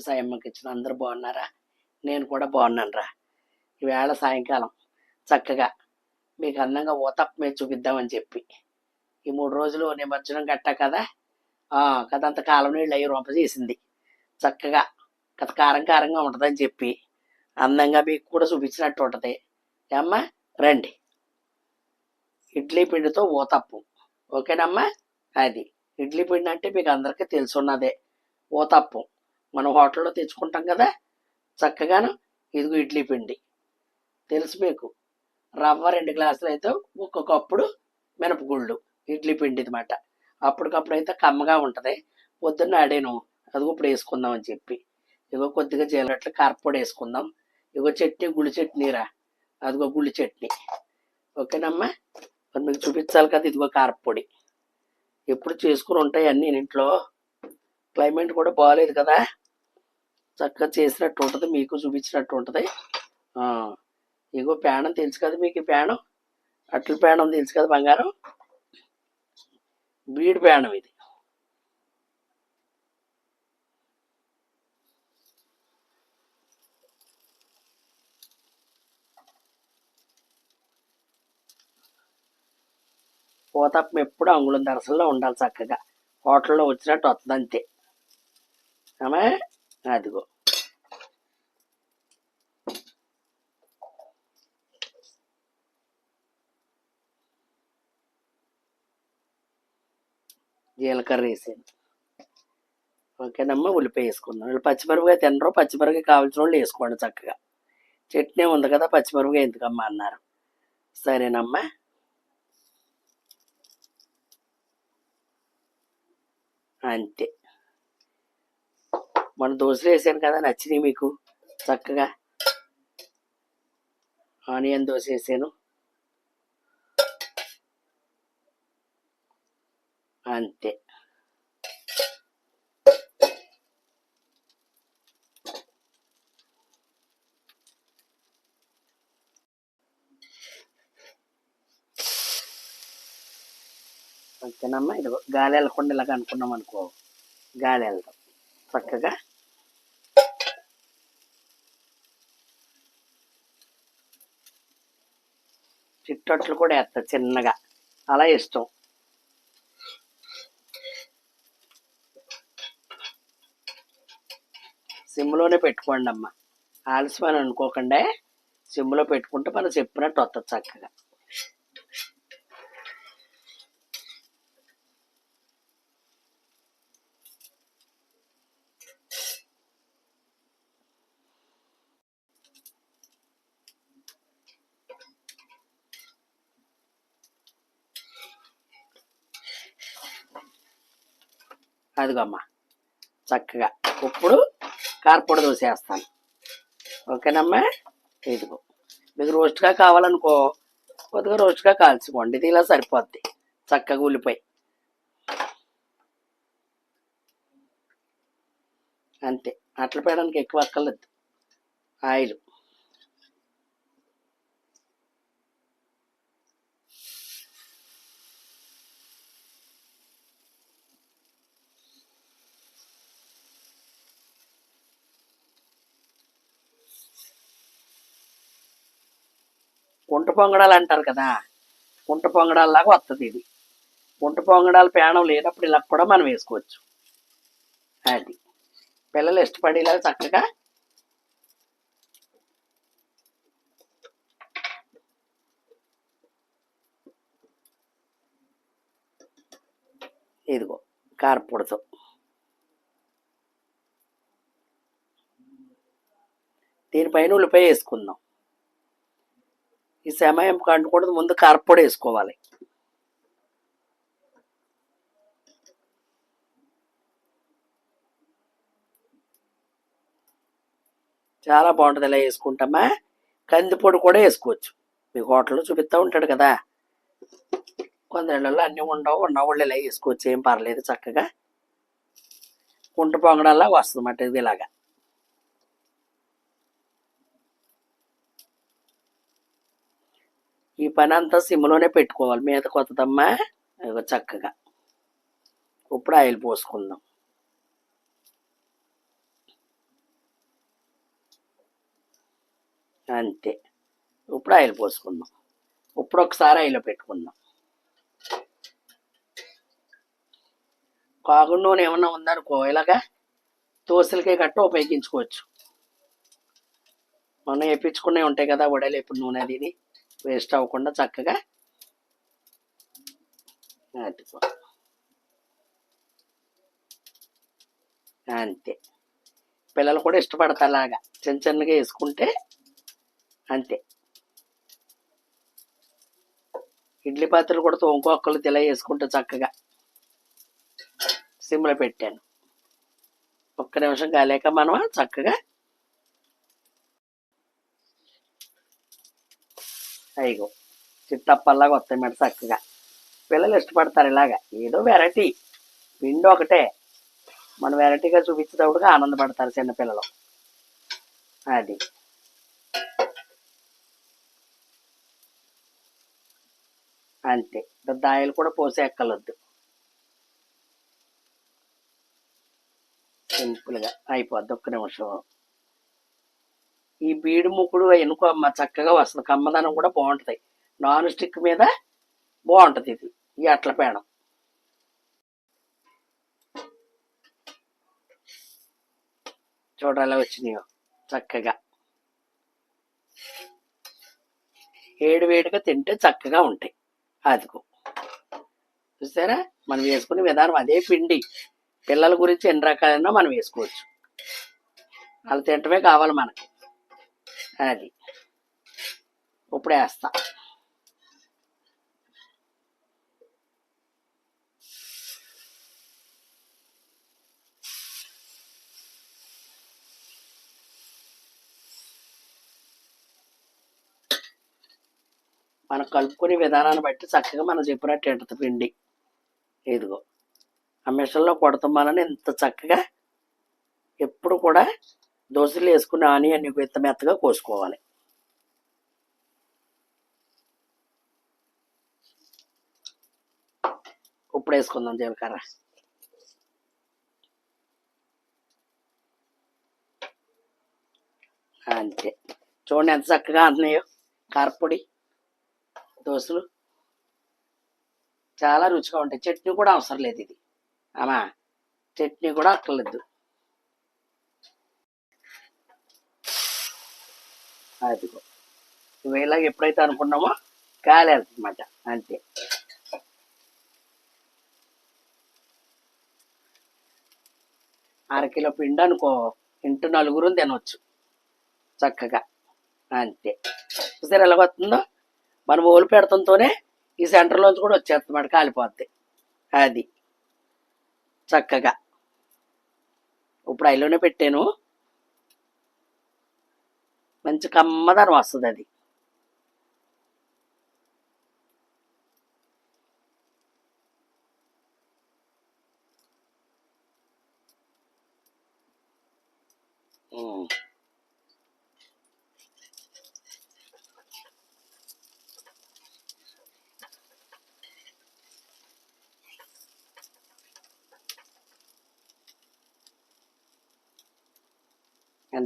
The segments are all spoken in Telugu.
సాయమ్మకి ఇచ్చిన అందరూ బాగున్నారా? నేను కూడా బాగున్నాను రా ఈవేళ సాయంకాలం చక్కగా మీకు అందంగా ఊతప్ప మీద చూపిద్దామని చెప్పి. ఈ మూడు రోజులు నిమజ్జనం గట్టా కదా? ఆ, కథ అంత కాలం నీళ్ళు అయ్యి రూప చేసింది. చక్కగా కథ కారం కారంగా ఉంటుందని చెప్పి అందంగా మీకు కూడా చూపించినట్టు ఉంటుంది. ఏమ్మా? రండి. ఇడ్లీ పిండితో ఓతప్పు. ఓకేనమ్మా? అది. ఇడ్లీ పిండి అంటే మీకు అందరికీ తెలుసున్నదే. ఊతప్పం మనం హోటల్లో తెచ్చుకుంటాం కదా చక్కగాను ఇదిగో ఇడ్లీ పిండి. తెలుసు మీకు రవ్వ రెండు గ్లాసులు అయితే ఒక్కొక్కప్పుడు మినపగుళ్ళు ఇడ్లీ పిండి అనమాట అప్పటికప్పుడు అయితే కమ్మగా ఉంటుంది. పొద్దున్న ఆడాను అదిగో ఇప్పుడు వేసుకుందాం అని చెప్పి. ఇగో కొద్దిగా జీలట్లు కారపొడి వేసుకుందాం. ఇగో చట్నీ గుడి చట్నీరా? అదిగో గుళ్ళు చట్నీ. ఓకేనమ్మా? మరి మీకు చూపించాలి కదా ఇదిగో కారపొడి. ఎప్పుడు చేసుకుని ఉంటాయి అన్నీ ఇంట్లో. క్లైమేట్ కూడా బాగాలేదు కదా? చక్కగా చేసినట్టు ఉంటుంది మీకు చూపించినట్టు ఉంటుంది. ఆ, ఇగో పేణం తెలుసు కదా మీకు ఈ పేణం అట్ల పేణం తెలుసు కదా బంగారం? బీడి పేణం ఇది. పోతప్పం ఎప్పుడు అంగుళం దరసల్లో ఉండాలి చక్కగా. హోటల్లో వచ్చినట్టు వస్తుంది అంతే ఆమె? అదిగో. జీలకర్ర వేసాను ఓకేనమ్మా ఉల్లిపాయ వేసుకుందాం. వీళ్ళు పచ్చిమిరపకాయ తినరు పచ్చిమిరపకాయ కావాల్సిన వాళ్ళు వేసుకోండి చక్కగా. చట్నీ ఉంది కదా పచ్చిమిరపకాయ ఎందుకమ్మా అన్నారు. సరేనమ్మా. అంతే. మన దోశలు వేసాను కదా నచ్చినాయి మీకు. చక్కగా. ఆనియన్ దోశ వేసాను. అంతే. ఓకేనమ్మా ఇది గాలి వెళ్ళకుండా ఇలాగ అనుకున్నాం అనుకో గాలి వెళ్దాం. చక్కగా. చిట్టట్లు కూడా వేస్తా చిన్నగా. అలా ఇష్టం. సిమ్లోనే పెట్టుకోండి అమ్మ ఆలస్యం అనుకోకుండా. సిమ్లో పెట్టుకుంటే మనం చెప్పినట్టు వస్తుంది చక్కగా. అదిగమ్మా చక్కగా. ఇప్పుడు కారపొడి దోశ వేస్తాను ఓకేనమ్మా? ఇదిగో. మీకు రోస్ట్గా కావాలనుకో కొద్దిగా రోస్ట్గా కాల్చుకోండి. ఇది ఇలా సరిపోద్ది. చక్కగా ఉల్లిపాయ. అంతే. అట్ల పెట్టడానికి ఎక్కువ అక్కర్లేదు. ఆయిల్. కుంట పొంగడాలు అంటారు కదా కుంట పొంగడాలలాగా వస్తుంది ఇది. కుంట పొంగడాలు పేణం లేనప్పుడు ఇలా కూడా మనం వేసుకోవచ్చు. అది. పిల్లలు ఇష్టపడేలాగా చక్కగా ఇదిగో కారపొడితో. దీనిపైన ఉల్లిపాయ వేసుకుందాం. ఈ సమయం కంటకూడదు ముందు కారపొడి వేసుకోవాలి. చాలా బాగుంటుంది ఇలా వేసుకుంటామా? కందిపొడి కూడా వేసుకోవచ్చు. మీ హోటల్లో చూపిస్తూ ఉంటాడు కదా. కొందరిళ్ళల్లో అన్నీ ఉండవు ఉన్నవాళ్ళు ఇలా వేసుకోవచ్చు. ఏం పర్లేదు చక్కగా. కుంట పొంగడల్లా వస్తుంది అన్నమాట ఇది ఇలాగా. ఈ పని అంతా సిమ్లోనే పెట్టుకోవాలి. మీద కొత్తదమ్మా. చక్కగా. ఇప్పుడు ఆయిల్ పోసుకుందాం. అంతే. ఇప్పుడు ఆయిల్ పోసుకుందాం. ఇప్పుడు ఒకసారి ఆయిల్ పెట్టుకుందాం. కాగు నూనె ఏమన్నా ఉందనుకో ఇలాగా దోసలకే గట్ట ఉపయోగించుకోవచ్చు. మనం వేయించుకునే ఉంటాయి కదా వడలేపు నూనె అది వేస్ట్ అవ్వకుండా చక్కగా అదిగో. అంతే. పిల్లలు కూడా ఇష్టపడతారు అలాగా. చిన్న చిన్నగా వేసుకుంటే అంతే. ఇడ్లీ పాత్రలు కూడా తోముకోక్కలు ఇలా వేసుకుంటే చక్కగా. సిమ్లో పెట్టాను. ఒక్క నిమిషం కాలేక మనం చక్కగా అయిగో చిట్టప్పల్లాగా వస్తాయి మరి చక్కగా. పిల్లలు ఇష్టపడతారు ఇలాగా. ఏదో వెరైటీ పిండి ఒకటే. మనం వెరైటీగా చూపించేటప్పుడు ఆనందపడతారు చిన్నపిల్లలు. అది. అంతే. పెద్ద కూడా పోసే ఎక్కలొద్దు సింపుల్గా అయిపోద్ది ఒక్క నిమిషం. ఈ బీడు ముక్కుడు ఎనుకో చక్కగా వస్తుంది. కమ్మదనం కూడా బాగుంటుంది. నాన్ స్టిక్ మీద బాగుంటుంది ఇది. ఈ అట్ల పేడం. చూడాలి వచ్చినాయో? చక్కగా. ఏడు వేడిగా తింటే చక్కగా ఉంటాయి. అదిగో. చూసారా? మనం వేసుకునే విధానం అదే పిండి. పిల్లల గురించి ఎన్ని రకాలైనా మనం వేసుకోవచ్చు. వాళ్ళు తింటమే కావాలి మనకి. అది. ఇప్పుడు వేస్తా మనం కలుపుకునే విధానాన్ని బట్టి చక్కగా మనం చెప్పినట్టు ఎంటది పిండి. ఇదిగో. ఆ మిషన్లో కొడతాం కొడతామని ఇంత చక్కగా ఎప్పుడు కూడా దోశలు వేసుకున్న ఆనియన్ ఇంత మెత్తగా కోసుకోవాలి. ఇప్పుడు వేసుకుందాం జీలకర్ర. అంతే. చూడండి ఎంత చక్కగా అంటున్నాయో. కారపొడి దోశలు చాలా రుచిగా ఉంటాయి. చట్నీ కూడా అవసరం లేదు ఇది. అమ్మా చట్నీ కూడా అక్కర్లేదు. అదిగో ఇవి ఎప్పుడైతే అనుకున్నామో గాలి అంతే. అరకిలో పిండి అనుకో ఇంటి నలుగురు తినవచ్చు చక్కగా. అంతే. చూసారు ఎలా వస్తుందో? మనం ఓలు పెడతంతోనే ఈ సెంటర్లోంచి కూడా వచ్చేస్తుంది కాలిపోద్ది. అది. చక్కగా. ఇప్పుడు అయిలోనే పెట్టాను. మంచి కమ్మదనం వస్తుంది అది.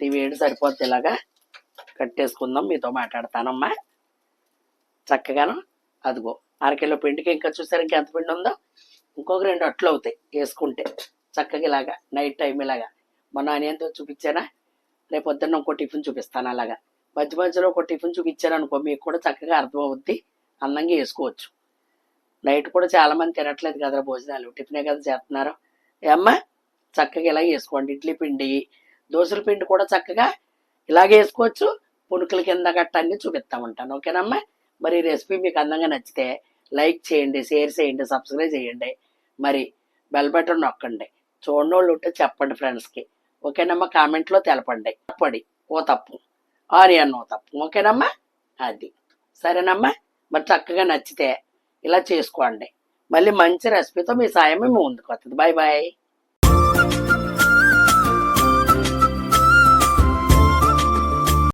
ఈ వేడి సరిపోద్ది ఇలాగా? కట్టేసుకుందాం మీతో మాట్లాడతానమ్మా. చక్కగాను అదిగో అరకిలో పిండికి ఇంకా చూసారు ఇంకా ఎంత పిండి ఉందో? ఇంకొక రెండు అట్లు అవుతాయి వేసుకుంటే. చక్కగా ఇలాగా నైట్ టైం ఇలాగా. మొన్న అనేంతో చూపించానా రేపు పొద్దున్న ఇంకో టిఫిన్ చూపిస్తాను అలాగా. మధ్య మధ్యలో ఒక టిఫిన్ చూపించాను అనుకో మీకు కూడా చక్కగా అర్థమవుద్ది. అందంగా వేసుకోవచ్చు. నైట్ కూడా చాలామంది తినట్లేదు కదరా భోజనాలు. టిఫినే కదా చేస్తున్నారు. ఏమ్మా చక్కగా ఇలా వేసుకోండి. ఇడ్లీ పిండి దోశల పిండి కూడా చక్కగా ఇలాగే వేసుకోవచ్చు. పుణుకుల కింద గట్ట అన్ని చూపిస్తూ ఉంటాను ఓకేనమ్మా? మరి రెసిపీ మీకు అందంగా నచ్చితే లైక్ చేయండి షేర్ చేయండి సబ్స్క్రైబ్ చేయండి. మరి బెల్ బటన్ నొక్కండి. చూడని వాళ్ళు ఉంటే చెప్పండి ఫ్రెండ్స్కి. ఓకేనమ్మా? కామెంట్లో తెలపండి. తప్పడి ఓ తప్పు. ఆనియన్ ఓ తప్పు. ఓకేనమ్మా? అది. సరేనమ్మా? మరి చక్కగా నచ్చితే ఇలా చేసుకోండి. మళ్ళీ మంచి రెసిపీతో మీ సాయం మేము ముందుకు వస్తుంది. Bye bye.